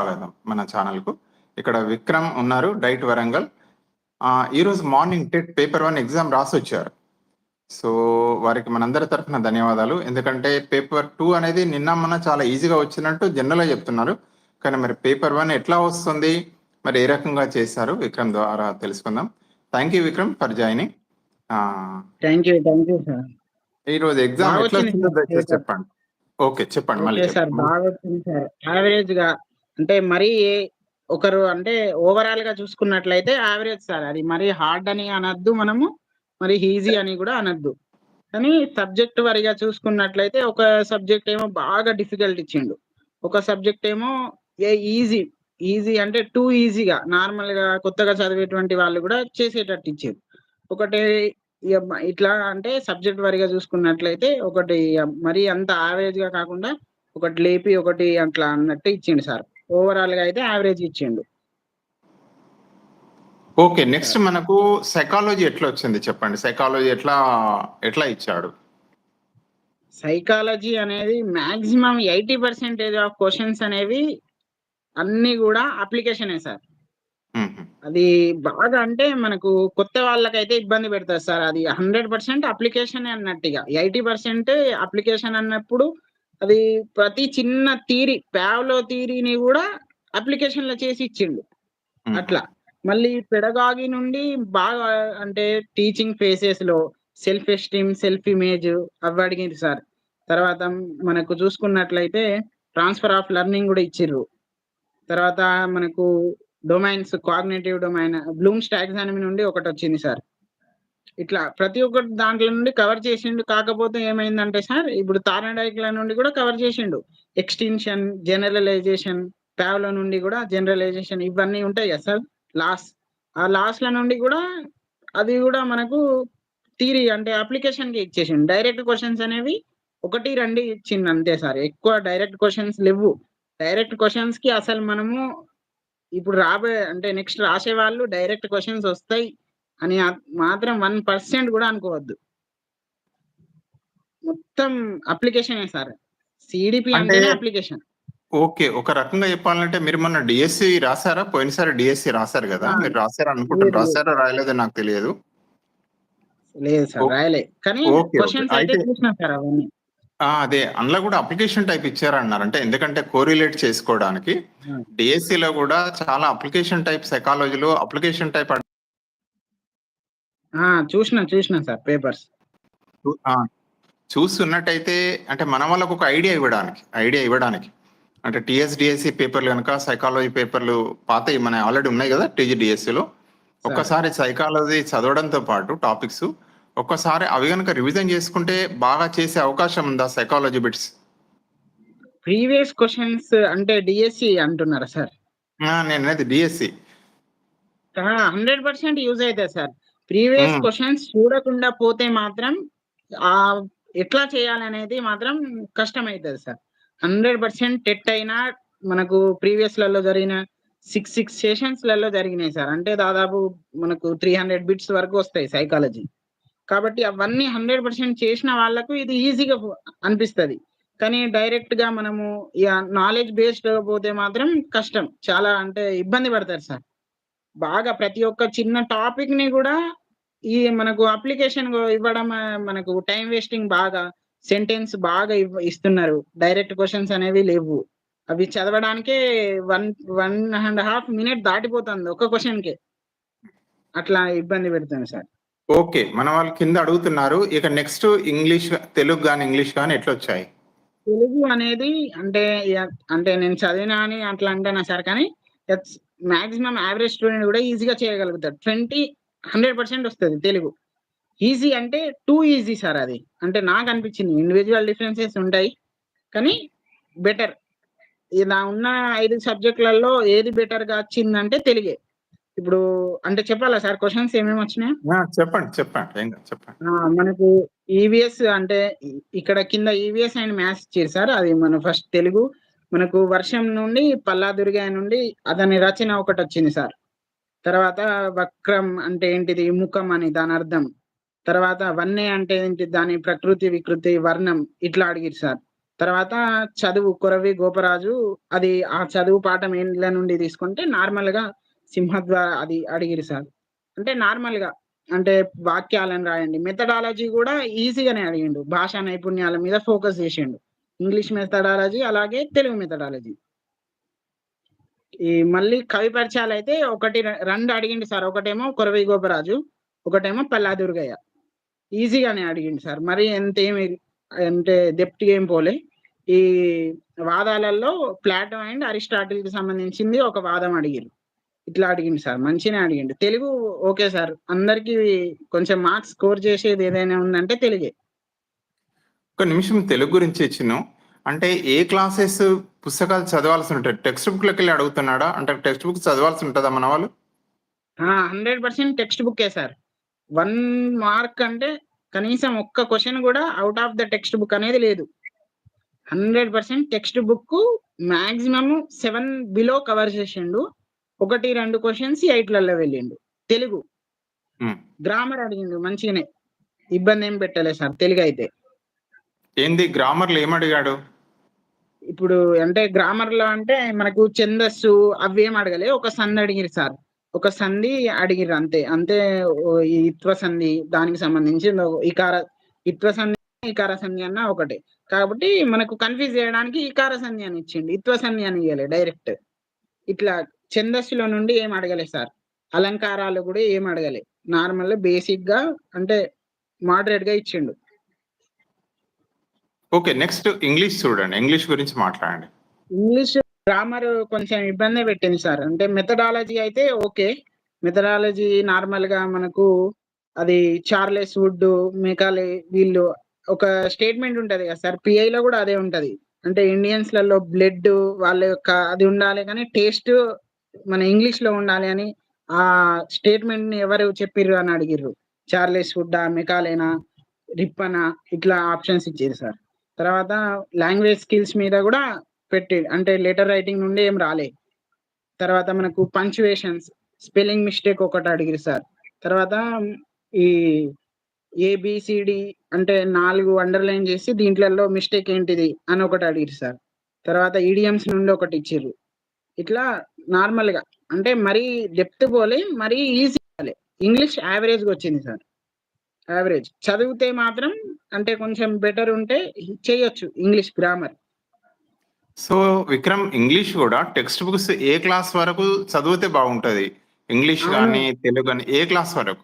స్వాగతం మన ఛానల్కు. ఇక్కడ విక్రమ్ ఉన్నారు డైట్ వరంగల్. ఈరోజు morning TET paper one exam రాసి వచ్చారు. సో వారికి మనందరి తరఫున ధన్యవాదాలు. ఎందుకంటే పేపర్ టూ అనేది నిన్న మొన్న చాలా ఈజీగా వచ్చినట్టు జనరల్గా చెప్తున్నారు. కానీ మరి పేపర్ వన్ ఎట్లా వస్తుంది? మరి ఏ రకంగా చేశారు? విక్రమ్ ద్వారా తెలుసుకుందాం. Thank you Vikram for joining. Thank you thank you sir. ఈరోజు ఎగ్జామ్ ఎట్లా. చెప్పండి. ఓకే చెప్పండి మళ్ళీ సార్. బాగా వచ్చింది సార్. యావరేజ్గా అంటే మరీ ఒకరు అంటే ఓవరాల్గా చూసుకున్నట్లయితే యావరేజ్ సార్ అది. మరి హార్డ్ అని అనద్దు మనము మరి ఈజీ అని కూడా అనద్దు. కానీ సబ్జెక్ట్ వారిగా చూసుకున్నట్లయితే ఒక సబ్జెక్ట్ ఏమో బాగా డిఫికల్ట్ ఇచ్చిండు. ఒక సబ్జెక్ట్ ఏమో ఈజీ ఈజీ అంటే టూ ఈజీగా నార్మల్గా కొత్తగా చదివేటువంటి వాళ్ళు కూడా చేసేటట్టు ఇచ్చారు ఒకటి ఇక ఇట్లా అంటే సబ్జెక్ట్ వారిగా చూసుకున్నట్లయితే ఒకటి ఇక మరీ అంత యావరేజ్గా కాకుండా ఒకటి లేపి ఒకటి అట్లా అన్నట్టు ఇచ్చిండు సార్ ఓవరాల్గా అయితే యావరేజ్ ఇచ్చిండు. ఓకే నెక్స్ట్ మనకు సైకాలజీ ఎట్లా వచ్చింది చెప్పండి? సైకాలజీ ఎట్లా ఎట్లా ఇచ్చాడు? సైకాలజీ అనేది maximum eighty percentage of questions అనేవి అన్ని కూడా అప్లికేషనే సార్. అది బాగా అంటే మనకు కొత్త వాళ్ళకైతే ఇబ్బంది పెడతారు సార్. అది హండ్రెడ్ పర్సెంట్ అప్లికేషన్ అన్నట్టుగా. ఎయిటీ పర్సెంట్ అప్లికేషన్ అన్నప్పుడు అది ప్రతి చిన్న థీరీ ప్యావ్లో థీరీని కూడా అప్లికేషన్లో చేసి ఇచ్చిండు. అట్లా. మళ్ళీ పెడగాగి నుండి బాగా అంటే టీచింగ్ ఫేసెస్లో సెల్ఫ్ ఎస్టీమ్ సెల్ఫ్ ఇమేజ్ అవి అడిగింది సార్ తర్వాత మనకు చూసుకున్నట్లయితే ట్రాన్స్ఫర్ ఆఫ్ లెర్నింగ్ కూడా ఇచ్చిర్రు. తర్వాత మనకు domains cognitive domain Bloom's taxonomy నుండి ఒకటి వచ్చింది సార్ ఇట్లా ప్రతి ఒక్కటి దాంట్లో నుండి కవర్ చేసిండు కాకపోతే ఏమైందంటే సార్ ఇప్పుడు తారడైక్ల నుండి కూడా కవర్ చేసిండు. ఎక్స్టెన్షన్ జనరలైజేషన్ ప్యావ్ల నుండి కూడా జనరలైజేషన్ ఇవన్నీ ఉంటాయి కదా సార్ లాస్ ఆ లాస్ల నుండి కూడా అది కూడా మనకు థీరీ అంటే అప్లికేషన్కి ఇచ్చేసిండు. డైరెక్ట్ క్వశ్చన్స్ అనేవి ఒకటి రెండు ఇచ్చింది అంతే సార్. ఎక్కువ డైరెక్ట్ క్వశ్చన్స్ లేవు. డైరెక్ట్ క్వశ్చన్స్కి అసలు మనము ఇప్పుడు రాబోయే అంటే నెక్స్ట్ రాసే వాళ్ళు డైరెక్ట్ క్వశ్చన్స్ వస్తాయి. అని మాత్రం వన్ పర్సెంట్ కూడా అనుకోవద్దు మొత్తం అప్లికేషనే సార్ సిడిపి అంటే- అంటేనే అప్లికేషన్ ఓకే ఒక రకంగా చెప్పాలంటే మీరు మొన్న డిఎస్సి రాసారా పోయినసారి డిఎస్సి రాశారు కదా. మీరు రాశారా అనుకుంటారు. రాశారో రాయలేదో నాకు తెలియదు లేదు సార్ రాయలే కానీ. క్వశ్చన్స్ అయితే చూసినా సార్ అవన్నీ ఆ, అదే అందులో కూడా అప్లికేషన్ టైప్ ఇచ్చారన్నారు అంటే ఎందుకంటే కోరిలేట్ చేసుకోవడానికి. డిఎస్సి లో కూడా చాలా అప్లికేషన్ టైప్ సైకాలజీలో అప్లికేషన్ టైప్ చూసిన చూసిన సార్ పేపర్స్. చూస్తున్నట్టయితే అంటే మన వాళ్ళకు ఒక ఐడియా ఇవ్వడానికి ఐడియా ఇవ్వడానికి. అంటే టిఎస్డిఎస్సి పేపర్లు కనుక సైకాలజీ పేపర్లు పాతవి మన ఆల్రెడీ ఉన్నాయి కదా టీజీడిఎస్సిలో. ఒక్కసారి సైకాలజీ చదవడంతో పాటు టాపిక్స్ ఒక్కసారి అవి కనుక రివిజన్ చేసుకుంటే బాగా చేసే అవకాశం ఉందా సైకాలజీ బిట్స్? ప్రీవియస్ క్వశ్చన్స్ అంటే డిఎస్సి అంటున్నారా సార్? నేను అనేది డిఎస్సి. హండ్రెడ్ పర్సెంట్ యూజ్ అవుతుంది సార్. ప్రీవియస్. క్వశ్చన్స్ చూడకుండా పోతే మాత్రం ఆ ఎట్లా చేయాలనేది మాత్రం కష్టం అవుతుంది సార్. హండ్రెడ్ పర్సెంట్ టెట్ అయినా మనకు ప్రీవియస్లలో జరిగిన సిక్స్ సిక్స్ సెషన్స్లలో జరిగినాయి సార్. అంటే దాదాపు మనకు త్రీ హండ్రెడ్ బిట్స్ వరకు వస్తాయి సైకాలజీ. కాబట్టి అవన్నీ హండ్రెడ్ పర్సెంట్ చేసిన వాళ్ళకు ఇది ఈజీగా అనిపిస్తది. కానీ డైరెక్ట్గా మనము నాలెడ్జ్ బేస్డ్ పోతే మాత్రం కష్టం. చాలా అంటే ఇబ్బంది పడతారు సార్. బాగా ప్రతి ఒక్క చిన్న టాపిక్ని కూడా ఈ మనకు అప్లికేషన్ ఇవ్వడం మనకు టైం వేస్టింగ్ బాగా సెంటెన్స్ బాగా ఇస్తున్నారు. డైరెక్ట్ క్వశ్చన్స్ అనేవి లేవు. అవి చదవడానికే one one and half minute దాటిపోతుంది ఒక క్వశ్చన్కి అట్లా ఇబ్బంది పెడుతుంది సార్. ఓకే మన వాళ్ళు కింద అడుగుతున్నారు. ఇక నెక్స్ట్ ఇంగ్లీష్ తెలుగు కానీ ఇంగ్లీష్ కానీ ఎట్లా వచ్చాయి తెలుగు అనేది అంటే అంటే నేను చదివినా అని అట్లా అంటానా సార్ కానీ మాక్సిమం యావరేజ్ స్టూడెంట్ కూడా ఈజీగా చేయగలుగుతాడు. ట్వంటీ హండ్రెడ్ పర్సెంట్ వస్తుంది తెలుగు. ఈజీ అంటే టూ ఈజీ సార్ అది. అంటే నాకు అనిపించింది. ఇండివిజువల్ డిఫరెన్సెస్ ఉంటాయి. కానీ బెటర్ ఇలా ఉన్న ఐదు సబ్జెక్టులలో ఏది బెటర్గా వచ్చిందంటే తెలుగే. ఇప్పుడు అంటే చెప్పాలా సార్? క్వశ్చన్స్ ఏమేమి వచ్చినాయి? చెప్పండి చెప్పండి. చెప్పండి. మనకు ఈవీఎస్ అంటే ఇ- ఇక్కడ కింద ఈవీఎస్ అండ్ మ్యాథ్స్ ఇచ్చారు సార్. అది మన ఫస్ట్ తెలుగు. మనకు వర్షం నుండి పల్లా దుర్గా నుండి అతని రచన ఒకటి వచ్చింది సార్. తర్వాత వక్రం అంటే ఏంటిది? ముఖం అని దాని అర్థం. తర్వాత వన్నే అంటే ఏంటి? దాని ప్రకృతి వికృతి వర్ణం ఇట్లా అడిగిరు సార్. తర్వాత చదువు కొరవి గోపరాజు అది ఆ చదువు పాఠం ఏండ్ల నుండి తీసుకుంటే నార్మల్గా సింహద్వార అది అడిగిరు సార్. అంటే నార్మల్గా అంటే వాక్యాలను రాయండి. మెథడాలజీ కూడా ఈజీగానే అడిగిండు. భాషా నైపుణ్యాల మీద ఫోకస్ చేసిండు. ఇంగ్లీష్ మెథడాలజీ అలాగే తెలుగు మెథడాలజీ. ఈ మళ్ళీ కవి పరిచయాలు అయితే ఒకటి రెండు అడిగిండు సార్. ఒకటేమో కొరవి గోపరాజు ఒకటేమో పల్లాదుర్గయ్య ఈజీగానే అడిగిండు సార్. మరి ఎంత ఏమి అంటే డెప్త్ ఏం పోలే. ఈ వాదాలలో ప్లాటో అండ్ అరిస్టాటిల్కి సంబంధించింది ఒక వాదం అడిగిండు ఇట్లా అడిగిండు సార్. మంచిగా అడిగిండు. Telugu okay sir. అందరికి కొంచెం మార్క్స్ స్కోర్ చేసేది ఏదైనా ఉందంటే తెలుగే. ఒక నిమిషం తెలుగు గురించి ఇచ్చినాం అంటే ఏ క్లాసెస్ పుస్తకాలు చదవాల్సి ఉంటాయి టెక్స్ట్ బుక్లకి వెళ్ళి అడుగుతున్నాడా? అంటే టెక్స్ట్ బుక్ చదవాల్సి ఉంటుందా మన వాళ్ళు? హండ్రెడ్ పర్సెంట్ టెక్స్ట్ బుక్కే సార్. వన్ మార్క్ అంటే కనీసం ఒక్క క్వశ్చన్ కూడా out of the text book అనేది లేదు. Hundred percent text book maximum seven below cover చేసిండు. ఒకటి రెండు క్వశ్చన్స్ ఎయిట్లలో వెళ్ళిండు. తెలుగు. గ్రామర్ అడిగిండు మంచిగానే. ఇబ్బంది ఏం పెట్టలే సార్ తెలుగు అయితే ఏంది గ్రామర్లో ఏం అడిగాడు ఇప్పుడు అంటే గ్రామర్లో అంటే మనకు ఛందస్సు అవి ఏం అడగలే. ఒక సంధి అడిగిరు సార్. ఒక సంధి అడిగిరు అంతే. అంతే ఈ ఇత్వ సంధి దానికి సంబంధించి ఇకార ఇత్వ సంధి ఇకార సంధి అన్న ఒకటే. కాబట్టి మనకు కన్ఫ్యూజ్ చేయడానికి ఇకార సంధి అని ఇచ్చిండు. ఇత్వ సంధి అని ఇవ్వలే డైరెక్ట్. ఇట్లా ఛందస్సులో నుండి ఏం అడగలే సార్. అలంకారాలు కూడా ఏం అడగలే. నార్మల్ బేసిక్గా అంటే మోడరేట్గా ఇచ్చిండు. ఓకే నెక్స్ట్ ఇంగ్లీష్ చూడండి. ఇంగ్లీష్ గురించి మాట్లాడండి. ఇంగ్లీష్ గ్రామర్ కొంచెం ఇబ్బంది పెట్టింది సార్. అంటే మెథడాలజీ అయితే ఓకే. మెథడాలజీ నార్మల్గా మనకు అది చార్లెస్ వుడ్ మెకాలే వీళ్ళు ఒక స్టేట్మెంట్ ఉంటది కదా సార్. పిఐ లో కూడా అదే ఉంటది. అంటే ఇండియన్స్లలో బ్లడ్ వాళ్ళ యొక్క అది ఉండాలి కానీ టేస్ట్ మన ఇంగ్లీష్లో ఉండాలి అని ఆ స్టేట్మెంట్ని ఎవరు చెప్పిర్రు అని అడిగిర్రు. చార్లెస్ వుడ్డా మెకాలేనా రిప్పనా ఇట్లా ఆప్షన్స్ ఇచ్చారు సార్. తర్వాత లాంగ్వేజ్ స్కిల్స్ మీద కూడా పెట్టి అంటే లెటర్ రైటింగ్ నుండి ఏం రాలే. తర్వాత మనకు పంచువేషన్స్ స్పెల్లింగ్ మిస్టేక్ ఒకటి అడిగిరు సార్. తర్వాత ఈ ఏబిసిడి అంటే నాలుగు అండర్లైన్ చేసి దీంట్లలో మిస్టేక్ ఏంటిది అని ఒకటి అడిగిరు సార్. తర్వాత ఈడియమ్స్ నుండి ఒకటి ఇచ్చిర్రు. ఇట్లా నార్మల్గా అంటే మరీ డెప్త్ పోలే మరీ ఈజీ పోలే. ఇంగ్లీష్ యావరేజ్గా వచ్చింది సార్. యావరేజ్ చదివితే మాత్రం అంటే కొంచెం బెటర్ ఉంటే చేయొచ్చు English grammar so Vikram English కూడా టెక్స్ట్ బుక్స్ ఏ క్లాస్ వరకు చదివితే బాగుంటది? ఇంగ్లీష్. కానీ తెలుగు కానీ ఏ క్లాస్ వరకు?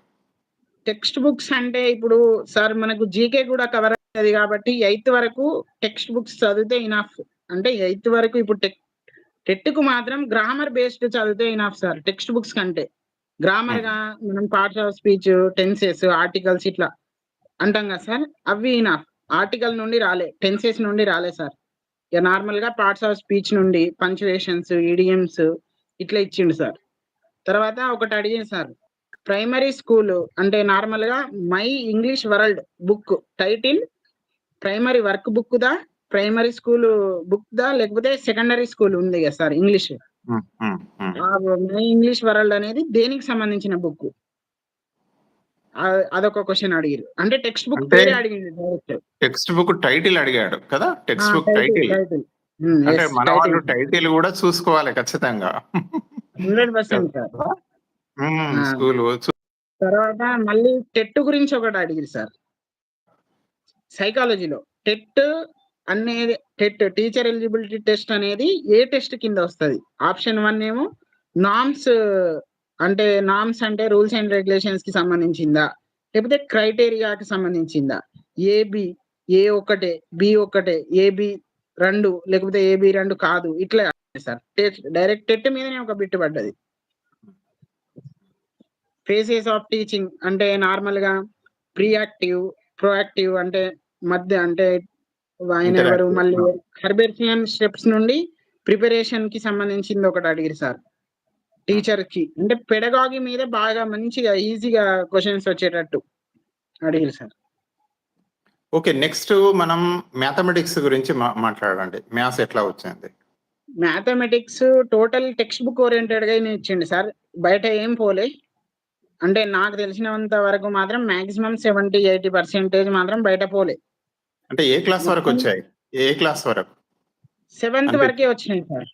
టెక్స్ట్ బుక్స్ అంటే ఇప్పుడు సార్ మనకు జీకే కూడా కవర్ అవుతుంది కాబట్టి ఎయిత్ వరకు టెక్స్ట్ బుక్స్ చదివితే ఇనఫ్ అంటే ఎయిత్ వరకు ఇప్పుడు టెక్ టెట్కు మాత్రం గ్రామర్ బేస్డ్ చదివితే ఇనఫ్ సార్ టెక్స్ట్ బుక్స్ కంటే. గ్రామర్గా మనం parts of speech tenses articles ఇట్లా అంటాం కదా సార్? అవి నా ఆర్టికల్ నుండి రాలే టెన్సెస్ నుండి రాలే సార్. ఇక నార్మల్గా పార్ట్స్ ఆఫ్ స్పీచ్ నుండి పంచువేషన్స్ ఈడియమ్స్ ఇట్లా ఇచ్చిండు సార్. తర్వాత ఒకటి అడిగింది సార్ ప్రైమరీ స్కూల్ అంటే నార్మల్గా my English world book title primary work book the? Primary school book దా? లేకపోతే సెకండరీ స్కూల్ ఉంది కదా సార్ ఇంగ్లీష్ ఇంగ్లీష్ వరల్డ్ అనేది దేనికి సంబంధించిన బుక్ అదొక క్వశ్చన్ అడిగారు. అంటే టెక్స్ట్ బుక్ పేరే అడిగింది టెక్స్ట్ బుక్ టైటిల్ అడిగాడు కదా? టెక్స్ట్ బుక్ టైటిల్ అంటే మన వాళ్ళు టైటిల్. కూడా చూసుకోవాలి ఖచ్చితంగా. Hundred percent. స్కూల్ తర్వాత మళ్ళీ టెట్ గురించి ఒకటి అడిగింది సార్. సైకాలజీలో. టెట్ అనేది టెట్ టీచర్ ఎలిజిబిలిటీ టెస్ట్ అనేది ఏ టెస్ట్ కింద వస్తుంది? ఆప్షన్ వన్ ఏమో నామ్స్ అంటే నామ్స్ అంటే రూల్స్ అండ్ రెగ్యులేషన్స్కి సంబంధించిందా? లేకపోతే క్రైటీరియాకి సంబంధించిందా? ఏబి ఏ ఒకటే బి ఒకటే ఏబి రెండు లేకపోతే ఏబి రెండు కాదు. ఇట్లా సార్. డైరెక్ట్ టెట్ మీదనే ఒక బిట్ పడ్డది. ఫేసెస్ ఆఫ్ టీచింగ్ అంటే నార్మల్గా ప్రియాక్టివ్ ప్రోయాక్టివ్ అంటే మధ్య అంటే ఆయన ఎవరు. మళ్ళీ హెర్బేర్షియన్ స్టెప్స్ నుండి ప్రిపరేషన్కి సంబంధించింది ఒకటి అడిగిరు సార్. టీచర్కి. అంటే పెడగాగి మీద బాగా మంచిగా ఈజీగా క్వశ్చన్స్ వచ్చేటట్టు అడిగిరు సార్. ఓకే నెక్స్ట్ మనం మ్యాథమెటిక్స్ గురించి మాట్లాడండి. మ్యాథ్స్ ఎట్లా వచ్చింది? మ్యాథమెటిక్స్ టోటల్ టెక్స్ట్ బుక్ ఓరియంటెడ్గా ఇచ్చిండు సార్. బయట ఏం పోలే. అంటే నాకు తెలిసినంత వరకు మాత్రం మాక్సిమం సెవెంటీ ఎయిటీ పర్సెంటేజ్ మాత్రం బయట పోలే. అంటే ఏ క్లాస్ వరకు వచ్చాయి ఏ క్లాస్ వరకు? సెవెంత్ వరకే వచ్చినాయి సార్.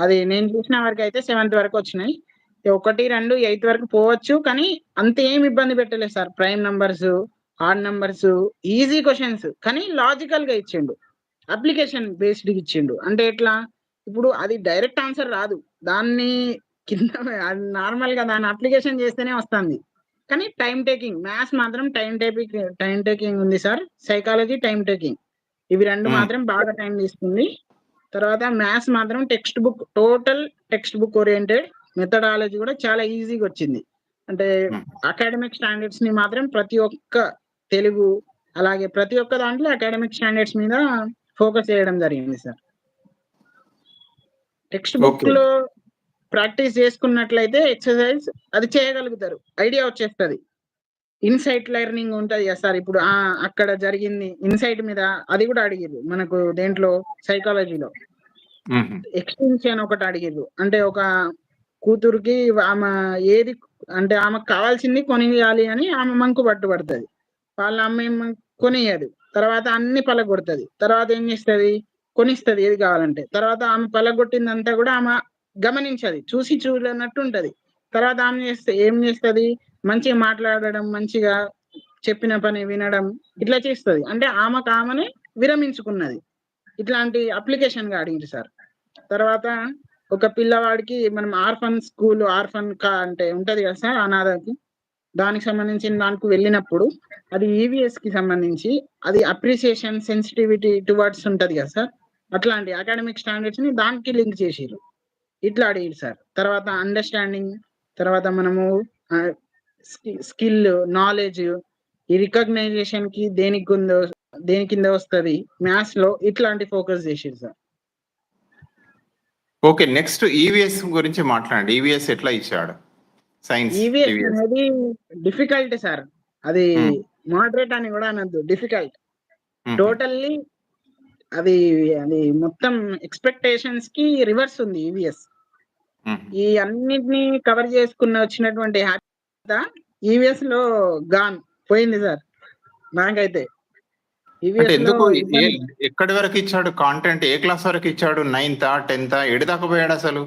అది నేను చూసిన వరకైతే సెవెంత్ వరకు వచ్చినాయి. 1, 2, ఎయిత్ వరకు పోవచ్చు. కానీ అంత ఏమి ఇబ్బంది పెట్టలేదు sir. Prime numbers, odd numbers, easy questions కానీ లాజికల్‌గా ఇచ్చిండు. అప్లికేషన్ బేస్డ్‌గా ఇచ్చిండు. అంటే ఎట్లా? ఇప్పుడు అది డైరెక్ట్ ఆన్సర్ రాదు. దాన్ని కింద అది నార్మల్‌గా దాన్ని అప్లికేషన్ చేస్తేనే వస్తుంది. కానీ టైమ్ టేకింగ్ మ్యాథ్స్ మాత్రం టైమ్ టేకింగ్ టైమ్ టేకింగ్ ఉంది సార్. Psychology time taking. ఇవి 2 హ్మ్. మాత్రం బాగా టైం తీసుకుంది. తర్వాత మ్యాథ్స్ మాత్రం text book total text book oriented methodology కూడా చాలా ఈజీగా వచ్చింది. అంటే. అకాడమిక్ స్టాండర్డ్స్‌ని మాత్రం ప్రతి ఒక్క తెలుగు అలాగే ప్రతి ఒక్క దాంట్లో అకాడమిక్ స్టాండర్డ్స్ మీద ఫోకస్ చేయడం జరిగింది సార్. Text okay. బుక్‌లో ప్రాక్టీస్ చేసుకున్నట్లయితే ఎక్సర్‌సైజ్ అది చేయగలుగుతారు. ఐడియా వచ్చేస్తది. ఇన్‌సైట్ లెర్నింగ్ ఉంటది కదా సార్. ఇప్పుడు ఆ! అక్కడ జరిగింది ఇన్‌సైట్ మీద అది కూడా అడిగిర్రు. మనకు దేంట్లో సైకాలజీలో. ఎక్స్‌టెన్షన్ ఒకటి అడిగిర్రు. అంటే ఒక కూతురికి ఆమె ఏది అంటే ఆమెకు కావాల్సింది కొనియాలి అని ఆమె మంకు పట్టుబడుతది. వాళ్ళ అమ్మేమో కొనియదు. తర్వాత అన్ని పలగొడతది. తర్వాత ఏం చేస్తది? కొనిస్తది ఏది కావాలంటే. తర్వాత ఆమె పలగొట్టిందంతా కూడా ఆమె గమనించది. చూసి చూడనట్టు ఉంటది. తర్వాత ఆమె చేస్తే ఏం చేస్తది? మంచిగా మాట్లాడడం, మంచిగా చెప్పిన పని వినడం ఇట్లా చేస్తుంది అంటే ఆమెకు ఆమెనే విరమించుకున్నది. ఇట్లాంటి అప్లికేషన్‌గా అడిగింది సార్. తర్వాత ఒక పిల్లవాడికి మనం ఆర్ఫన్ స్కూల్ ఆర్ఫన్ కా అంటే ఉంటది కదా సార్ అనాథకి. దానికి సంబంధించిన దానికి వెళ్ళినప్పుడు అది ఈవీఎస్కి సంబంధించి అది అప్రిసియేషన్, సెన్సిటివిటీ టువర్డ్స్ ఉంటది కదా సార్. అట్లాంటి అకాడమిక్ స్టాండర్డ్స్ని దానికి లింక్ చేసిరు ఇట్లా అడిగిర్రు సార్. తర్వాత అండర్‌స్టాండింగ్ తర్వాత మనము స్కిల్, నాలెడ్జ్ ఈ రికగ్నైజేషన్‌కి దేనికి ఉందో దేని కింద వస్తది మ్యాథ్స్‌లో ఇట్లాంటి ఫోకస్ చేసిర్రు సార్. ఓకే. నెక్స్ట్ ఈవీఎస్ గురించి మాట్లాడండి. ఈవీఎస్ ఎట్లా ఇచ్చాడు? Science EVS EVS. అనేది డిఫికల్ట్ సార్. అది. మోడరేట్ అని కూడా అనొద్దు. డిఫికల్ట్. టోటల్లీ అది అది మొత్తం ఎక్స్‌పెక్టేషన్స్‌కి రివర్స్ ఉంది ఈవీఎస్. ఈ అన్నిటిని కవర్ చేసుకున్న వచ్చినటువంటి హ్యాపీగా ఈవీఎస్‌లో గాన్ పోయింది సార్. నాకైతే. ఎందుకు ఎక్కడి వరకు ఇచ్చాడు కంటెంట్? ఏ క్లాస్ వరకు ఇచ్చాడు? నైన్తా? 10థా? ఏడు దాకా పోయాడు అసలు?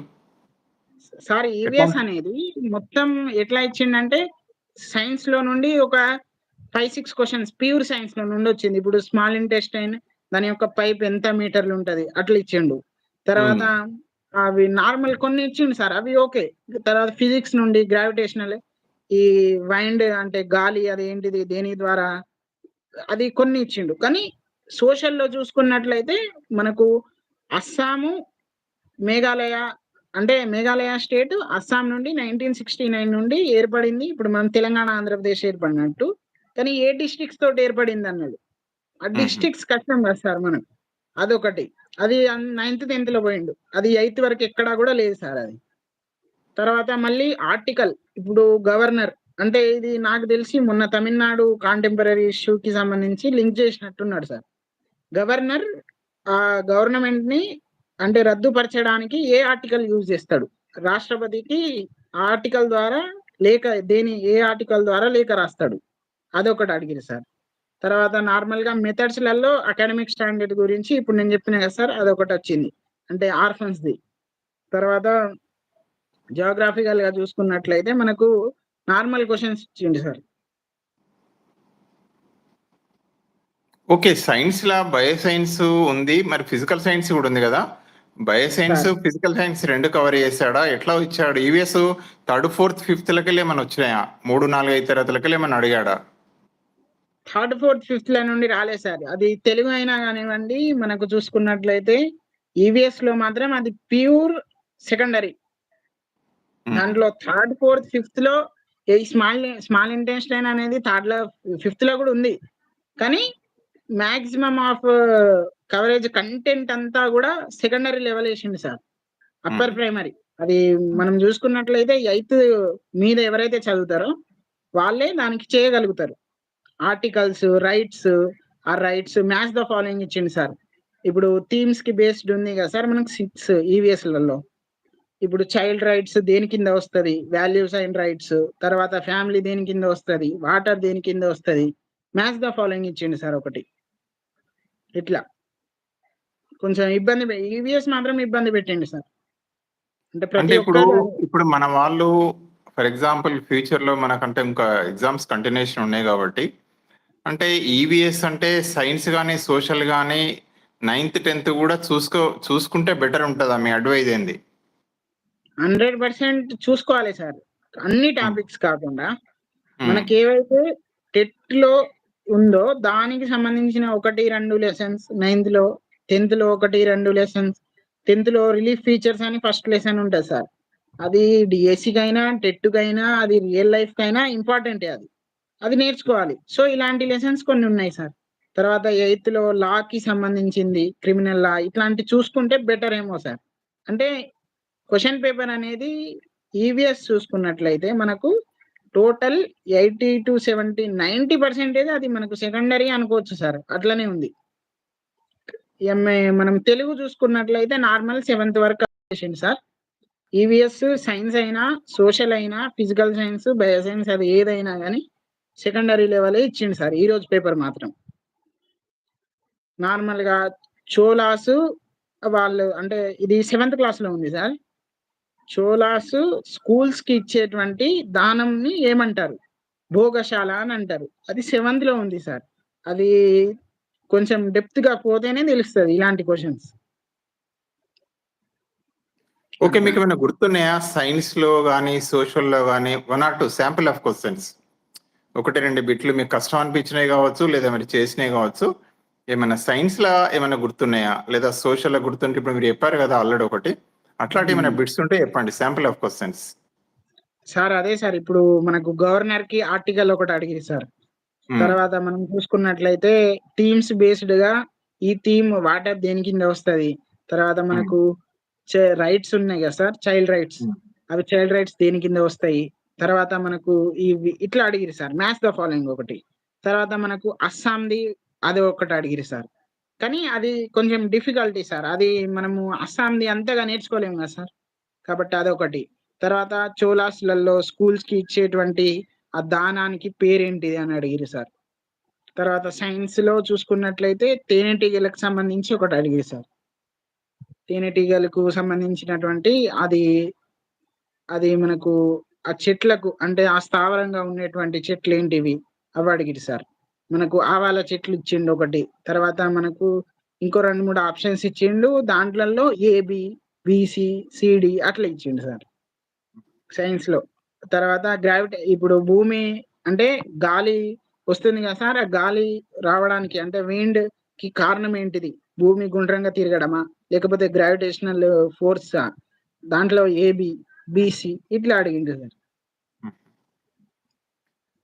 సార్? ఈవీఎస్ అనేది మొత్తం ఎట్లా ఇచ్చిండంటే సైన్స్‌లో నుండి ఒక 5, 6 క్వెషన్స్ ప్యూర్ సైన్స్‌లో నుండి వచ్చింది. ఇప్పుడు స్మాల్ ఇంటెస్టైన్ దాని యొక్క పైప్ ఎంత మీటర్లు ఉంటది అట్లా ఇచ్చిండు. తర్వాత. అవి నార్మల్ కొన్ని ఇచ్చిండు సార్. అవి ఓకే. తర్వాత ఫిజిక్స్ నుండి గ్రావిటేషనల్ ఈ వైండ్ అంటే గాలి అది ఏంటిది దేని ద్వారా అది కొన్ని ఇచ్చిండు. కానీ సోషల్‌లో చూసుకున్నట్లయితే మనకు అస్సాము, మేఘాలయ అంటే మేఘాలయ స్టేట్ అస్సాం నుండి 1969 నుండి ఏర్పడింది. ఇప్పుడు మనం తెలంగాణ, ఆంధ్రప్రదేశ్ ఏర్పడినట్టు. కానీ ఏ డిస్ట్రిక్ట్స్ తోటి ఏర్పడిందన్నది. ఆ. డిస్ట్రిక్ట్స్ కష్టం కదా సార్ మనకు. అదొకటి. అది నైన్త్, 10థ్‌లో పోయిండు. అది ఎయిత్ వరకు ఎక్కడా కూడా లేదు సార్ అది. తర్వాత మళ్ళీ ఆర్టికల్ ఇప్పుడు గవర్నర్ అంటే ఇది నాకు తెలిసి మొన్న తమిళనాడు కాంటెంపరరీ ఇష్యూకి సంబంధించి లింక్ చేసినట్టున్నాడు సార్. గవర్నర్ ఆహ్, గవర్నమెంట్‌ని అంటే రద్దుపరచడానికి ఏ ఆర్టికల్ యూజ్ చేస్తాడు? రాష్ట్రపతికి ఆ ఆర్టికల్ ద్వారా లేఖ దేని ఏ ఆర్టికల్ ద్వారా లేఖ రాస్తాడు? అదొకటి అడిగిర్రు సార్. తర్వాత నార్మల్‌గా మెథడ్స్‌లలో అకాడమిక్ స్టాండర్డ్ గురించి ఇప్పుడు నేను చెప్పిన కదా సార్ అదొకటొచ్చింది. అంటే ఆర్ఫన్స్‌ది. తర్వాత జియోగ్రాఫికల్‌గా చూసుకున్నట్లయితే మనకు నార్మల్ క్వెషన్స్ ఇచ్చిండు సార్. ఓకే. సైన్స్‌లా బయో సైన్స్ ఉంది. మరి ఫిజికల్ సైన్స్ కూడా ఉంది కదా! Bio science. Physical science 2 cover చేసాడా? ఎట్లా ఇచ్చాడు? ఈవీఎస్ థర్డ్, ఫోర్త్, ఫిఫ్త్‌లకెళ్ళి ఏమన్నా వచ్చినాయా? 3, 4, 5 తరగతులకెళ్ళి ఏమన్నా అడిగాడా? థర్డ్, ఫోర్త్, ఫిఫ్త్‌ల నుండి రాలేదు సార్. అది తెలుగు అయినా గానివ్వండి మనకు చూసుకున్నట్లయితే ఈవీఎస్‌లో మాత్రం అది ప్యూర్ సెకండరీ. దాంట్లో థర్డ్, ఫోర్త్, ఫిఫ్త్‌లో ఈ స్మాల్ స్మాల్ ఇంటెస్టైన్ అనేది థర్డ్‌లో ఫిఫ్త్‌లో కూడా ఉంది. కానీ మాక్సిమం ఆఫ్ కవరేజ్ కంటెంట్ అంతా కూడా సెకండరీ లెవెల్ ఏసిండు సార్. అప్పర్. ప్రైమరీ. అది మనం చూసుకున్నట్లయితే ఎయిత్ మీద ఎవరైతే చదువుతారో వాళ్ళే దానికి చేయగలుగుతారు. ఆర్టికల్స్, రైట్స్ ఆ రైట్స్ మ్యాచ్ ద ఫాలోయింగ్ ఇచ్చిండు సార్. ఇప్పుడు థీమ్స్‌కి బేస్డ్ ఉంది కదా సార్ మనకు 6 ఈవీఎస్‌లలో. ఇప్పుడు చైల్డ్ రైట్స్ దేని కింద వస్తది? Values and rights. తర్వాత ఫ్యామిలీ దేని కింద వస్తది? వాటర్ దేని కింద వస్తది? మ్యాచ్ ద ఫాలోయింగ్ ఇచ్చిండు సార్ ఒకటి. ఇట్లా. కొంచెం ఇబ్బంది ఈవీఎస్ మాత్రం ఇబ్బంది పెట్టిండు సార్. అంటే ప్రతి ఇప్పుడు, ఇప్పుడు మన వాళ్ళు ఫర్ ఎగ్జాంపుల్ ఫ్యూచర్‌లో మనకంటే ఇంకా ఎగ్జామ్స్ కంటిన్యూయేషన్ ఉన్నాయి గాబట్టి, అంటే ఈవీఎస్ అంటే సైన్స్ గాని, సోషల్ గాని 9థ్, 10థ్ గూడా చూసుకో చూసుకుంటే బెటర్ ఉంటదా? మీ అడ్వైజ్ ఏంది? 100% చూసుకోవాలి సార్. అన్ని. టాపిక్స్ కాకుండా హ్మ్. మనకేవైతే టెట్‌లో ఉందో దానికి సంబంధించిన 1, 2 లెసన్స్ 9థ్‌లో, 10థ్‌లో 1, 2 లెసన్స్ 10థ్‌లో రిలీఫ్ ఫీచర్స్ అని ఫస్ట్ లెసన్ ఉంటది సార్. అది డీఎస్సీకైనా, టెట్‌కైనా అది రియల్ లైఫ్‌కైనా ఇంపార్టెంటే అది. అది నేర్చుకోవాలి. సో, ఇలాంటి లెసన్స్ కొన్ని ఉన్నాయి సార్. తర్వాత 8థ్‌లో లాకి సంబంధించింది క్రిమినల్ లా ఇట్లాంటి చూసుకుంటే బెటర్ ఏమో సార్. అంటే క్వశ్చన్ పేపర్ అనేది ఈవీఎస్ చూసుకున్నట్లయితే మనకు టోటల్ 80-70 90% అది మనకు సెకండరీ అనుకోవచ్చు సార్. అట్లనే ఉంది. ఎంఏ మనం తెలుగు చూసుకున్నట్లయితే నార్మల్ సెవెంత్ వరకు వచ్చేసింది సార్. ఈవీఎస్ సైన్స్ అయినా, సోషల్ అయినా, ఫిజికల్ సైన్స్, బయో సైన్స్ అది ఏదైనా కానీ సెకండరీ లెవెలే ఇచ్చిండు సార్ ఈరోజు పేపర్ మాత్రం. నార్మల్‌గా చోలాసు వాళ్ళు అంటే ఇది సెవెంత్ క్లాస్‌లో ఉంది సార్. చోలాసు స్కూల్స్‌కి ఇచ్చేటువంటి దానంని ఏమంటారు? భోగశాల అని అంటారు. అది సెవెంత్‌లో ఉంది సార్. అది కొంచెం డెప్త్‌గా పోతేనే తెలుస్తుంది ఇలాంటి క్వశ్చన్స్ ఓకే. మీకు ఏమైనా గుర్తున్నాయా? సైన్స్‌లో కానీ సోషల్‌లో కానీ one or two sample of questions 1, 2 బిట్లు మీకు కష్టం అనిపించినయి గావచ్చు, లేదా మీరు చేసినయి గావచ్చు. ఏమైనా సైన్స్‌లా ఏమైనా గుర్తున్నాయా? లేదా సోషల్‌లో గుర్తుంటే ఇప్పుడు మీరు చెప్పారు గదా! ఆల్రెడీ ఒకటి. అట్లాంటి ఏమైనా. బిట్స్ ఉంటే చెప్పండి. Sample of questions. సార్ అదే సార్ ఇప్పుడు మనకు గవర్నర్‌కి ఆర్టికల్ ఒకటి అడిగిర్రు సార్. తర్వాత మనం చూసుకున్నట్లయితే థీమ్స్ బేస్డ్‌గా ఈ థీమ్ వాటర్ దేని కింద వస్తది. తర్వాత. మనకు రైట్స్ ఉన్నాయి గదా సార్! Child rights. అవి చైల్డ్ రైట్స్ దేని కింద వస్తాయి. తర్వాత మనకు ఇవి ఇట్లా అడిగిర్రు సార్. మ్యాచ్ ద ఫాలోయింగ్ ఒకటి. తర్వాత మనకు అస్సాంది అది ఒకటి అడిగిర్రు సార్. కానీ అది కొంచెం డిఫికల్టీ సార్. అది మనము అస్సాంది అంతగా నేర్చుకోలేము కదా సార్! కాబట్టి అదొకటి. తర్వాత చోలాస్‌లలో స్కూల్స్‌కి ఇచ్చేటువంటి ఆ దానానికి పేరేంటిది అని అడిగిర్రు సార్. తర్వాత సైన్స్‌లో చూసుకున్నట్లయితే తేనెటీగలకు సంబంధించి ఒకటి అడిగిర్రు సార్. తేనెటీగలకు సంబంధించినటువంటి అది అది మనకు ఆ చెట్లకు అంటే ఆ స్థావరంగా ఉండేటువంటి చెట్లేంటివి అవి అడిగిరు సార్. మనకు ఆవాల చెట్లు ఇచ్చిండు ఒకటి. తర్వాత మనకు ఇంకో 2, 3 ఆప్షన్స్ ఇచ్చిండు. దాంట్లలో ఏబీ, బీసీ, సీడీ అట్లా ఇచ్చిండు సార్. సైన్స్‌లో. తర్వాత గ్రావిటీ ఇప్పుడు భూమి అంటే గాలి వస్తుంది కదా సార్! ఆ గాలి రావడానికి అంటే విండ్‌కి కారణం ఏంటిది? భూమి గుండ్రంగా తిరగడమా? లేకపోతే గ్రావిటేషనల్ ఫోర్సా? దాంట్లో ఏబీ, బీసీ ఇట్లా అడిగిండు సార్.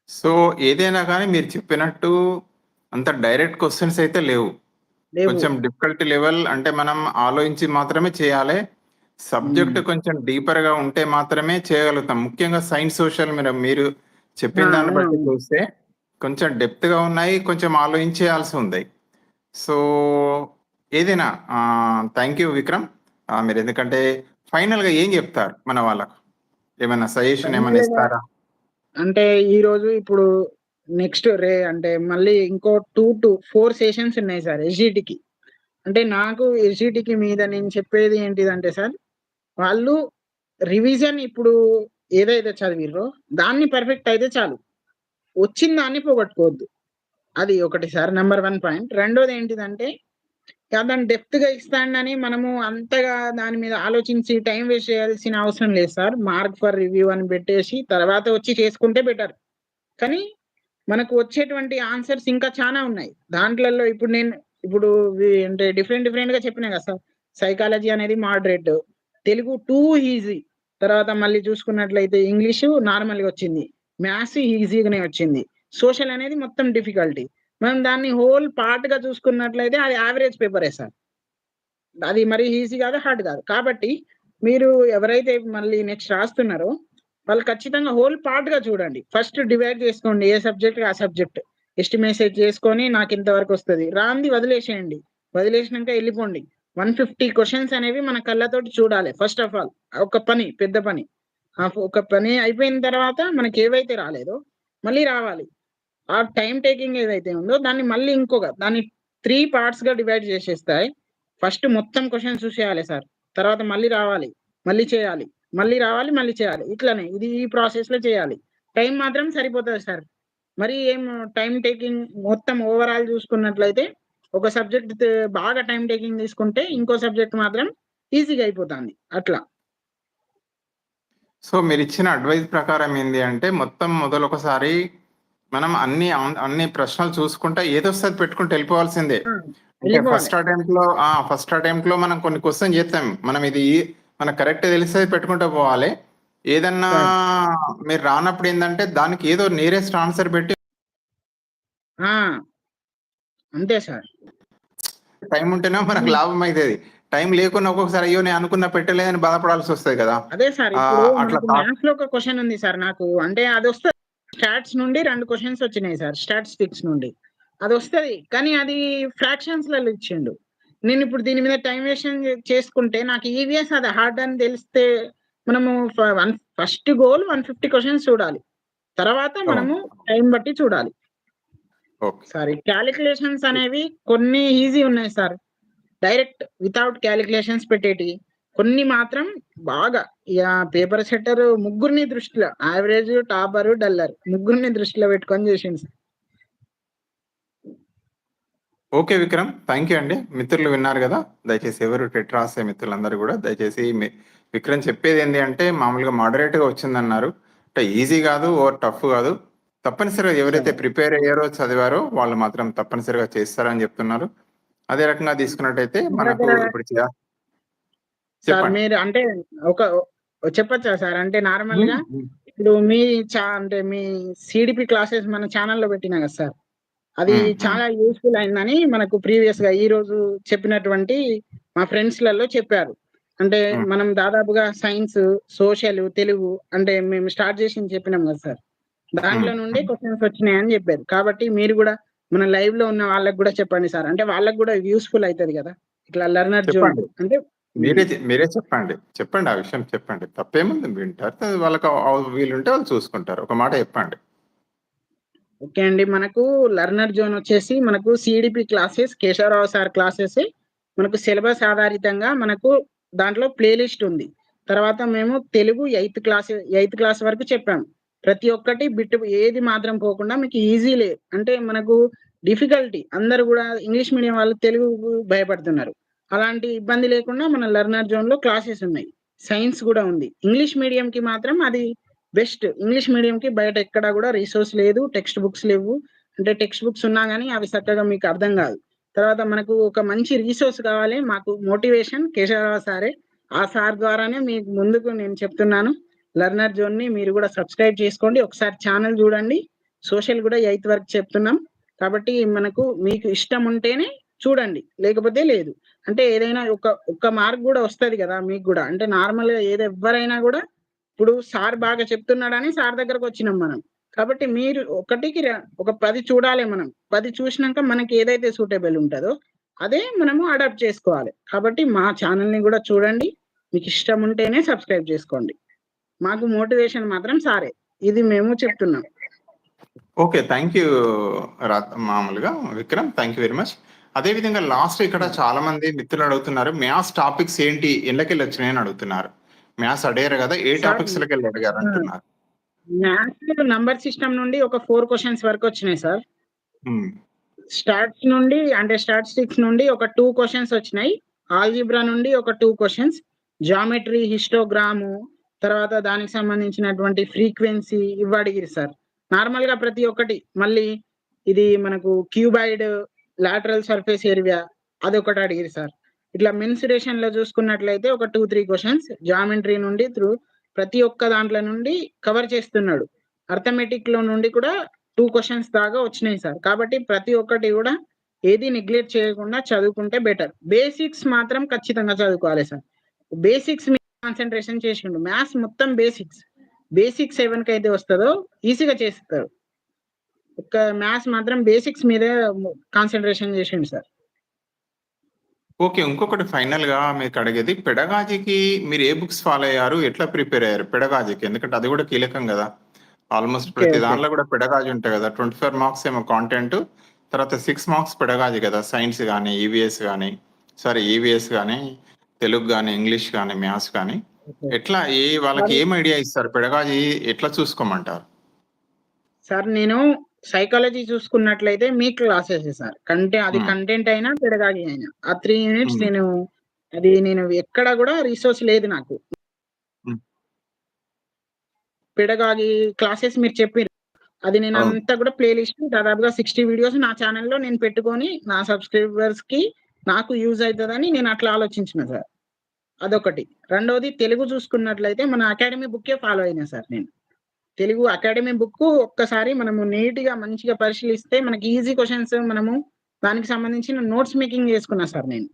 సో, ఏదైనా గాని మీరు చెప్పినట్టు అంత డైరెక్ట్ క్వెషన్స్ అయితే లేవు. కొంచెం డిఫికల్టీ లెవెల్ అంటే మనం ఆలోచించి మాత్రమే చేయాలే. సబ్జెక్ట్. కొంచెం డీపర్‌గా ఉంటే మాత్రమే చేయగలుగుతాం. ముఖ్యంగా సైన్స్, సోషల్ మీరు మీరు చెప్పిన! దాన్ని! బట్టి. చూస్తే కొంచెం డెప్త్‌గా ఉన్నాయి. కొంచెం ఆలోచించేయాల్సి ఉంది. సో, ఏదైనా థాంక్ యూ విక్రమ్. మీరు ఎందుకంటే ఫైనల్‌గా ఏం చెప్తారు మన వాళ్ళకు? ఏమైనా సజెషన్ ఏమైనా ఇస్తారా? అంటే ఈరోజు ఇప్పుడు నెక్స్ట్ రే అంటే మళ్ళీ ఇంకో 2-4 సెషన్స్ ఉన్నాయి సార్ ఎస్‌జిటికి. అంటే నాకు ఎస్‌జిటికి మీద నేను చెప్పేది ఏంటిదంటే సార్, వాళ్ళు రివిజన్ ఇప్పుడు ఏదైతే చదివిర్రో దాన్ని పర్ఫెక్ట్ అయితే చాలు. వచ్చిన దాన్ని పోగొట్టుకోవద్దు. అది ఒకటి సార్ నంబర్ 1 పాయింట్. రెండోది ఏంటిదంటే దాన్ని డెప్త్గా ఇస్తానని మనము అంతగా దాని మీద ఆలోచించి టైం వేస్ట్ చేయాల్సిన అవసరం లేదు సార్. మార్క్ ఫర్ రివ్యూ అని పెట్టేసి తర్వాత వచ్చి చేసుకుంటే బెటర్. కానీ మనకు వచ్చేటువంటి ఆన్సర్స్ ఇంకా చాలా ఉన్నాయి. దాంట్లలో ఇప్పుడు నేను ఇప్పుడు అంటే డిఫరెంట్ డిఫరెంట్‌గా చెప్పినా కదా సార్! సైకాలజీ అనేది మోడరేట్. Telugu too easy. తర్వాత మళ్ళీ చూసుకున్నట్లయితే ఇంగ్లీషు నార్మల్‌గా వచ్చింది. మ్యాథ్స్ ఈజీగానే వచ్చింది. సోషల్ అనేది మొత్తం డిఫికల్టీ. మనం దాన్ని హోల్ పార్ట్‌గా చూసుకున్నట్లయితే అది యావరేజ్ పేపరే సార్. అది మరి ఈజీ కాదు, హార్డ్ కాదు. కాబట్టి మీరు ఎవరైతే మళ్ళీ నెక్స్ట్ రాస్తున్నారో వాళ్ళు ఖచ్చితంగా హోల్ పార్ట్‌గా చూడండి. ఫస్ట్ డివైడ్ చేసుకోండి. ఏ సబ్జెక్ట్ ఆ సబ్జెక్ట్. ఎస్టిమేసేజ్ చేసుకొని నాకు ఇంతవరకు వస్తుంది రాంది వదిలేసేయండి. వదిలేసినాక వెళ్ళిపోండి వన్ ఫిఫ్టీ క్వశ్చన్స్ అనేవి మన కళ్ళతోటి చూడాలి ఫస్ట్ ఆఫ్ ఆల్. ఒక పని పెద్ద పని. ఆ ఒక పని అయిపోయిన తర్వాత మనకి ఏవైతే రాలేదో మళ్ళీ రావాలి. ఆ టైం టేకింగ్ ఏదైతే ఉందో దాన్ని మళ్ళీ ఇంకొక దాన్ని త్రీ పార్ట్స్గా డివైడ్ చేసేస్తాయి. ఫస్ట్ మొత్తం క్వశ్చన్స్ చూసేయాలి సార్. తర్వాత మళ్ళీ రావాలి మళ్ళీ చేయాలి మళ్ళీ రావాలి మళ్ళీ చేయాలి. ఇట్లానే ఇది ఈ ప్రాసెస్లో చేయాలి. టైం మాత్రం సరిపోతుంది సార్. మరి ఏం టైం టేకింగ్ మొత్తం ఓవరాల్ చూసుకున్నట్లయితే ఒక సబ్జెక్ట్ బాగా టైం టేకింగ్ తీసుకుంటే ఇంకో సబ్జెక్ట్ మాత్రం ఈజీగా అయిపోతుంది. అట్లా. సో మీరు ఇచ్చిన అడ్వైస్ ప్రకారం ఏంటి అంటే మొత్తం మొదలు ఒకసారి మనం అన్ని అన్ని ప్రశ్నలు చూసుకుంటా ఏదో వస్తుంది పెట్టుకుంటూ వెళ్ళిపోవాల్సిందే. ఫస్ట్ అటెంప్ట్లో ఆ ఫస్ట్ అటెంప్ట్లో మనం కొన్ని క్వశ్చన్ చేస్తాం. మనం ఇది మనకు కరెక్ట్ తెలిస్తే పెట్టుకుంటూ పోవాలి. ఏదన్నా మీరు రానప్పుడు ఏంటంటే దానికి ఏదో నియరెస్ట్ ఆన్సర్ పెట్టి అంతే సార్. టైం ఉంటేనే మనకు లాభం అవుతుంది టైం లేకుండా ఒక్కొక్కసారి అయ్యో నేను అనుకున్న పెట్టలేదని బాధపడాల్సి వస్తుంది కదా. అదే సార్ అట్లా లో ఒక క్వశ్చన్ ఉంది సార్ నాకు. అంటే అది వస్తుంది స్టాట్స్ నుండి రెండు క్వశ్చన్స్ వచ్చినాయి సార్ స్టాటిస్టిక్స్ నుండి. అది వస్తది కానీ అది ఫ్రాక్షన్స్లలో ఇచ్చిండు. నేను ఇప్పుడు దీని మీద టైం వేస్ట్ చేసుకుంటే నాకు ఈవీఎస్ అది హార్డ్ అని తెలిస్తే మనము one first goal one fifty questions చూడాలి. తర్వాత మనము టైం బట్టి చూడాలి. సారీ క్యాలిక్యులేషన్స్ అనేవి కొన్ని ఈజీ ఉన్నాయి సార్. డైరెక్ట్ వితౌట్ క్యాలిక్యులేషన్స్ పెట్టేటి కొన్ని మాత్రం బాగా. ఇక పేపర్ సెట్టర్ ముగ్గురిని దృష్టిలో యావరేజ్ టాపర్ డల్లర్ ముగ్గురిని దృష్టిలో పెట్టుకొని చేసింది sir. Okay Vikram thank you అండి. మిత్రులు విన్నారు కదా దయచేసి ఎవరు టెట్ రాసే మిత్రులందరూ కూడా దయచేసి విక్రమ్ చెప్పేది ఏంటి అంటే మామూలుగా moderate గా వచ్చిందన్నారు. అంటే ఈజీ కాదు ఓవర్ టఫ్ కాదు. తప్పనిసరిగా ఎవరైతే ప్రిపేర్ అయ్యారో చదివారో వాళ్ళు మాత్రం తప్పనిసరిగా చేస్తారని చెప్తున్నారు. అదే రకంగా తీసుకున్నట్టయితే మనకు ఇప్పుడు సార్ మీరు అంటే ఒక చెప్పచ్చా సార్? అంటే నార్మల్గా ఇప్పుడు మీ చా అంటే మీ సిడిపి క్లాసెస్ మన ఛానల్లో పెట్టినా కదా సార్? అది. చాలా యూస్ఫుల్ అయిందని మనకు ప్రీవియస్గా ఈ రోజు చెప్పినటువంటి మా ఫ్రెండ్స్లలో చెప్పారు. అంటే. మనం దాదాపుగా సైన్స్ సోషల్ తెలుగు అంటే మేము స్టార్ట్ చేసి చెప్పినాం కదా సార్? దాంట్లో. నుండి క్వశ్చన్స్ వచ్చినాయి అని చెప్పారు. కాబట్టి మీరు కూడా మన లైవ్లో ఉన్న వాళ్ళకి కూడా చెప్పండి సార్. అంటే వాళ్ళకి కూడా యూస్ఫుల్ అవుతుంది కదా? ఇట్లా లెర్నర్ జోన్. అంటే మీరే మీరే చెప్పండి. చెప్పండి ఆ విషయం చెప్పండి. తప్పేముంది? వింటారు. వాళ్ళకి వీలుంటే వాళ్ళు చూసుకుంటారు. ఒక మాట చెప్పండి. ఓకే అండి. మనకు లర్నర్ జోన్ వచ్చేసి మనకు CDP classes Keshava Rao sir classes మనకు సిలబస్ ఆధారితంగా మనకు దాంట్లో ప్లేలిస్ట్ ఉంది. తర్వాత మేము Telugu eighth class eighth class వరకు చెప్పాము ప్రతి ఒక్కటి బిట్ ఏది మాత్రం పోకుండా మీకు ఈజీ లే అంటే మనకు డిఫికల్టీ. అందరు కూడా ఇంగ్లీష్ మీడియం వాళ్ళు తెలుగు భయపడుతున్నారు. అలాంటి ఇబ్బంది లేకుండా మన లర్నర్ జోన్లో క్లాసెస్ ఉన్నాయి. సైన్స్ కూడా ఉంది. ఇంగ్లీష్ మీడియం కి మాత్రం అది బెస్ట్. ఇంగ్లీష్ మీడియం కి బయట ఎక్కడా కూడా రిసోర్స్ లేదు టెక్స్ట్ బుక్స్ లేవు. అంటే టెక్స్ట్ బుక్స్ ఉన్నా కానీ అవి చక్కగా మీకు అర్థం కాదు. తర్వాత మనకు ఒక మంచి రీసోర్స్ కావాలి. మాకు మోటివేషన్ కేశవరావు సారే. ఆ సార్ ద్వారానే మీకు ముందుకు నేను చెప్తున్నాను. లర్నర్ జోన్ని మీరు కూడా సబ్స్క్రైబ్ చేసుకోండి. ఒకసారి ఛానల్ చూడండి. సోషల్ కూడా ఎయిత్ వరకు చెప్తున్నాం. కాబట్టి మనకు మీకు ఇష్టం ఉంటేనే చూడండి. లేకపోతే లేదు. అంటే ఏదైనా ఒక ఒక్క మార్క్ కూడా వస్తుంది కదా మీకు కూడా. అంటే నార్మల్గా ఏది ఎవరైనా కూడా ఇప్పుడు సార్ బాగా చెప్తున్నాడని సార్ దగ్గరకు వచ్చినాం మనం. కాబట్టి మీరు ఒకటికి ఒక పది చూడాలి మనం. పది చూసినాక మనకి ఏదైతే సూటబుల్ ఉంటుందో అదే మనము అడాప్ట్ చేసుకోవాలి. కాబట్టి మా ఛానల్ని కూడా చూడండి. మీకు ఇష్టం ఉంటేనే సబ్స్క్రైబ్ చేసుకోండి. మాకు మోటివేషన్ మాత్రం సారే ఇది మేము చెప్తున్నాం. ఓకే థ్యాంక్ యూ మామూలుగా. Vikram thank you very much అదే విధంగా లాస్ట్ ఇక్కడ చాలా మంది మిత్రులు అడుగుతున్నారు మ్యాథ్స్ టాపిక్స్ ఏంటి ఎళ్ళకెళ్ళి వచ్చినాయని అడుగుతున్నారు. మ్యాథ్స్ అడిగారు కదా ఏ టాపిక్స్ వెళ్ళి అడిగారు అంటున్నారు. మ్యాథ్స్ నంబర్ సిస్టమ్ నుండి ఒక ఫోర్ క్వశ్చన్స్ వరకు వచ్చినాయి సార్ స్టాట్స్ నుండి అంటే స్టాటిస్టిక్స్ నుండి ఒక టూ క్వశ్చన్స్ వచ్చినాయి. ఆల్జిబ్రా నుండి ఒక టూ క్వశ్చన్స్ జామెట్రీ హిస్టోగ్రాము తర్వాత దానికి సంబంధించినటువంటి ఫ్రీక్వెన్సీ ఇవి అడిగిరు సార్ నార్మల్గా ప్రతి ఒక్కటి మళ్ళీ ఇది మనకు క్యూబైడ్ లాటరల్ సర్ఫేస్ ఏరియా అది ఒకటి అడిగిరు సార్. ఇట్లా మెన్సురేషన్లో చూసుకున్నట్లయితే ఒక టూ త్రీ క్వశ్చన్స్ జామెట్రీ నుండి త్రూ ప్రతి ఒక్క దాంట్లో నుండి కవర్ చేస్తున్నాడు. అర్థమెటిక్లో నుండి కూడా టూ క్వశ్చన్స్ దాకా వచ్చినాయి సార్. కాబట్టి ప్రతి ఒక్కటి కూడా ఏది నెగ్లెక్ట్ చేయకుండా చదువుకుంటే బెటర్ బేసిక్స్ మాత్రం ఖచ్చితంగా చదువుకోవాలి సార్. బేసిక్స్ మీద కాన్సన్ట్రేషన్ చేసిండు. మ్యాథ్స్ మొత్తం బేసిక్స్ బేసిక్స్కి అయితే వస్తుందో ఈజీగా చేస్తారు. ఒక మ్యాథ్స్ మాత్రం బేసిక్స్ మీదే కాన్సన్ట్రేషన్ చేసిండు సార్. ఓకే ఇంకొకటి ఫైనల్గా మీకు అడిగేది పెడగాజీకి మీరు ఏ బుక్స్ ఫాలో అయ్యారు? ఎట్లా ప్రిపేర్ అయ్యారు పెడగాజీకి? ఎందుకంటే అది కూడా కీలకం కదా. ఆల్మోస్ట్ ప్రతి. దాంట్లో కూడా పెడగాజీ ఉంటాయి కదా ట్వంటీ ఫోర్ మార్క్స్ ఏమో కాంటెంట్ తర్వాత సిక్స్ మార్క్స్ పెడగాజీ కదా సైన్స్ కానీ ఈవీఎస్ కానీ సరే ఈవీఎస్ కానీ తెలుగు కానీ ఇంగ్లీష్ కానీ మ్యాథ్స్ కానీ. ఎట్లా ఏ వాళ్ళకి ఏం ఐడియా ఇస్తారు? పెడగాజీ ఎట్లా చూసుకోమంటారు? సార్ నేను సైకాలజీ చూసుకున్నట్లయితే మీ క్లాసెస్ సార్ కంటే అది Hmm. కంటెంట్ అయినా పెడగాగి అయినా ఆ త్రీ యూనిట్స్ Hmm. నేను అది నేను ఎక్కడ కూడా రిసోర్స్ లేదు నాకు Hmm. పెడగాగి క్లాసెస్ మీరు చెప్పారు అది నేను. అంతా కూడా ప్లేలిస్ట్ దాదాపుగా సిక్స్టీ వీడియోస్ నా ఛానల్లో నేను పెట్టుకొని నా సబ్స్క్రైబర్స్కి నాకు యూజ్ అవుతుందని నేను అట్లా ఆలోచించిన సార్ అదొకటి రెండోది తెలుగు చూసుకున్నట్లయితే మన అకాడమీ బుక్కే ఫాలో అయినా సార్ నేను తెలుగు అకాడమీ బుక్ ఒక్కసారి మనము నీట్గా మంచిగా పరిశీలిస్తే మనకి ఈజీ క్వశ్చన్స్ మనము దానికి సంబంధించిన నోట్స్ మేకింగ్ చేసుకున్నా సార్ నేను.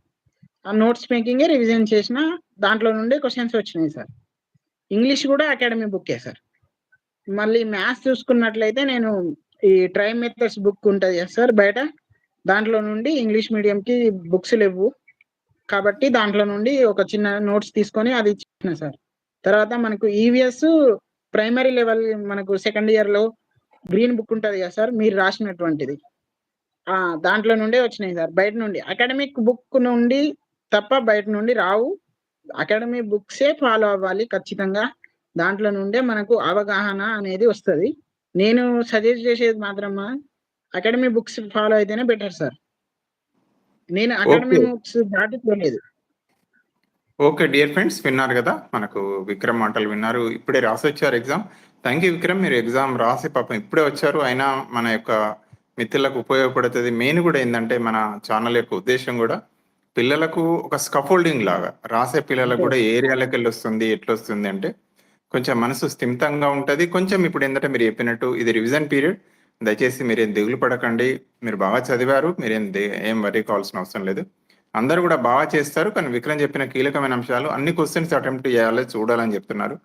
ఆ నోట్స్ మేకింగ్ రివిజన్ చేసిన దాంట్లో నుండి క్వశ్చన్స్ వచ్చినాయి సార్. ఇంగ్లీష్ కూడా అకాడమీ బుక్కే సార్. మళ్ళీ మ్యాథ్స్ చూసుకున్నట్లయితే నేను ఈ ట్రై మెథడ్స్ బుక్ ఉంటుంది కదా సార్ బయట దాంట్లో నుండి ఇంగ్లీష్ మీడియంకి బుక్స్ లేవు. కాబట్టి దాంట్లో నుండి ఒక చిన్న నోట్స్ తీసుకొని అది ఇచ్చిన సార్. తర్వాత మనకు ఈవీఎస్ ప్రైమరీ లెవెల్ మనకు సెకండ్ ఇయర్లో గ్రీన్ బుక్ ఉంటది కదా సార్ మీరు రాసినటువంటిది. ఆ దాంట్లో నుండే వచ్చినాయి సార్ బయట నుండి. అకాడమిక్ బుక్ నుండి తప్ప బయట నుండి రావు. అకాడమీ బుక్సే ఫాలో అవ్వాలి ఖచ్చితంగా. దాంట్లో నుండే మనకు అవగాహన అనేది వస్తది. నేను సజెస్ట్ చేసేది మాత్రం అకాడమీ బుక్స్ ఫాలో అయితేనే బెటర్ సార్. నేను అకాడమీ. బుక్స్ దాటిపోలేదు ఓకే డియర్ ఫ్రెండ్స్ విన్నారు కదా? మనకు విక్రమ్ మాటలు విన్నారు. ఇప్పుడే రాసి వచ్చారు ఎగ్జామ్. థ్యాంక్ యూ విక్రమ్ మీరు ఎగ్జామ్ రాసి పాపం ఇప్పుడే వచ్చారు. అయినా మన యొక్క మిత్రులకు ఉపయోగపడుతుంది. మెయిన్ కూడా ఏంటంటే మన ఛానల్ యొక్క ఉద్దేశం కూడా పిల్లలకు ఒక స్కఫోల్డింగ్ లాగా రాసే పిల్లలకు కూడా ఏ ఏరియాలకు వెళ్ళి వస్తుంది ఎట్లా వస్తుంది అంటే కొంచెం మనసు స్థిమితంగా ఉంటుంది. కొంచెం ఇప్పుడు ఏంటంటే మీరు చెప్పినట్టు ఇది రివిజన్ పీరియడ్ దయచేసి మీరేం దిగులు పడకండి. మీరు బాగా చదివారు. మీరేం దే- ఏం వరీ కావాల్సిన అవసరం లేదు. అందరూ కూడా బాగా చేస్తారు. కానీ విక్రమ్ చెప్పిన కీలకమైన అంశాలు అన్ని క్వశ్చన్స్ అటెంప్ట్ చేయాలి చూడాలని చెప్తున్నారు.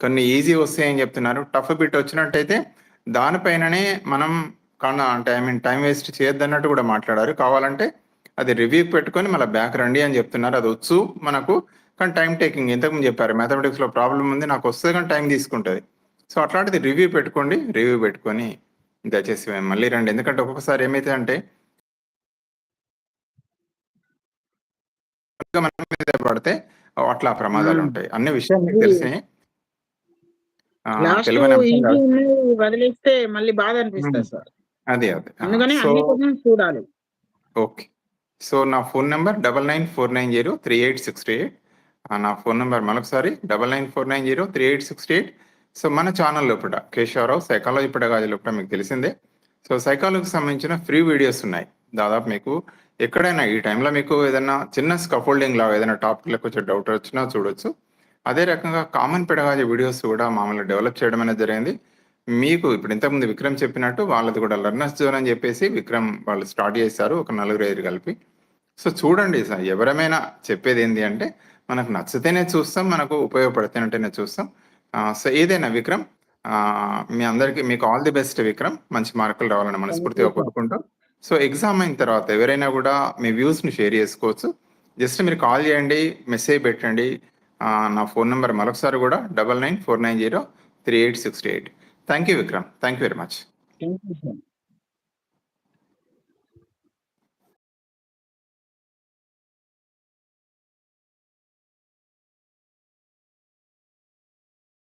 కొన్ని ఈజీ వస్తాయని చెప్తున్నారు. టఫ్ బిట్ వచ్చినట్టయితే దానిపైననే మనం కన్నా అంటే ఐ మీన్ టైం వేస్ట్ చేయొద్దన్నట్టు కూడా మాట్లాడారు. కావాలంటే అది రివ్యూ పెట్టుకొని మళ్ళీ బ్యాక్ రండి అని చెప్తున్నారు. అది వచ్చు మనకు కానీ టైం టేకింగ్ ఇంతకుముందు చెప్పారు. మ్యాథమెటిక్స్లో ప్రాబ్లం ఉంది నాకు వస్తుంది కానీ టైం తీసుకుంటుంది. సో అట్లాంటిది రివ్యూ పెట్టుకోండి రివ్యూ పెట్టుకొని దయచేసి మళ్ళీ రండి. ఎందుకంటే ఒక్కొక్కసారి ఏమైతే అంటే మన మీద పడితే అట్లా ప్రమాదాలు. ఉంటాయి అన్ని విషయాలు మీకు తెలిసినాయి. వదిలేస్తే మళ్ళీ బాధ అనిపిస్తుంది సార్. అదే అదే. అందుకని చూడాలి. ఓకే. సో నా phone number double nine four nine zero three eight sixty eight. నా ఫోన్ నెంబర్ మరొకసారి double nine four nine zero three eight sixty eight. So మన ఛానల్ లోపల కేశవరావు సైకాలజీ పడగాజీ లోపల మీకు తెలిసిందే. సో సైకాలజీకి సంబంధించిన ఫ్రీ వీడియోస్ ఉన్నాయి. దాదాపు మీకు ఎక్కడైనా ఈ టైంలో మీకు ఏదైనా చిన్న స్కఫోల్డింగ్ లాగా ఏదైనా టాపిక్లకు వచ్చే డౌట్ వచ్చినా చూడొచ్చు. అదే రకంగా కామన్ పెడగాజీ వీడియోస్ కూడా మామూలుగా డెవలప్ చేయడం అనేది జరిగింది. మీకు ఇప్పుడు ఇంతకుముందు విక్రమ్ చెప్పినట్టు వాళ్ళది కూడా లర్నర్స్ జోన్ అని చెప్పేసి విక్రమ్ వాళ్ళు స్టార్ట్ చేశారు ఒక నలుగురు ఐదు కలిపి. సో చూడండి సార్ ఎవరమైనా చెప్పేది ఏంటి అంటే మనకు నచ్చితేనే చూస్తాం మనకు ఉపయోగపడితేనే చూస్తాం. సో ఏదైనా విక్రమ్ మీ అందరికి మీకు ఆల్ ది బెస్ట్ విక్రమ్. మంచి మార్కులు రావాలని మనస్ఫూర్తిగా. కోరుకుంటాం సో ఎగ్జామ్ అయిన తర్వాత ఎవరైనా కూడా మీ వ్యూస్ని షేర్ చేసుకోవచ్చు. జస్ట్ మీరు కాల్ చేయండి మెసేజ్ పెట్టండి. నా ఫోన్ నెంబర్ మరొకసారి కూడా double nine four nine zero three eight sixty eight thank you Vikram thank you very much thank you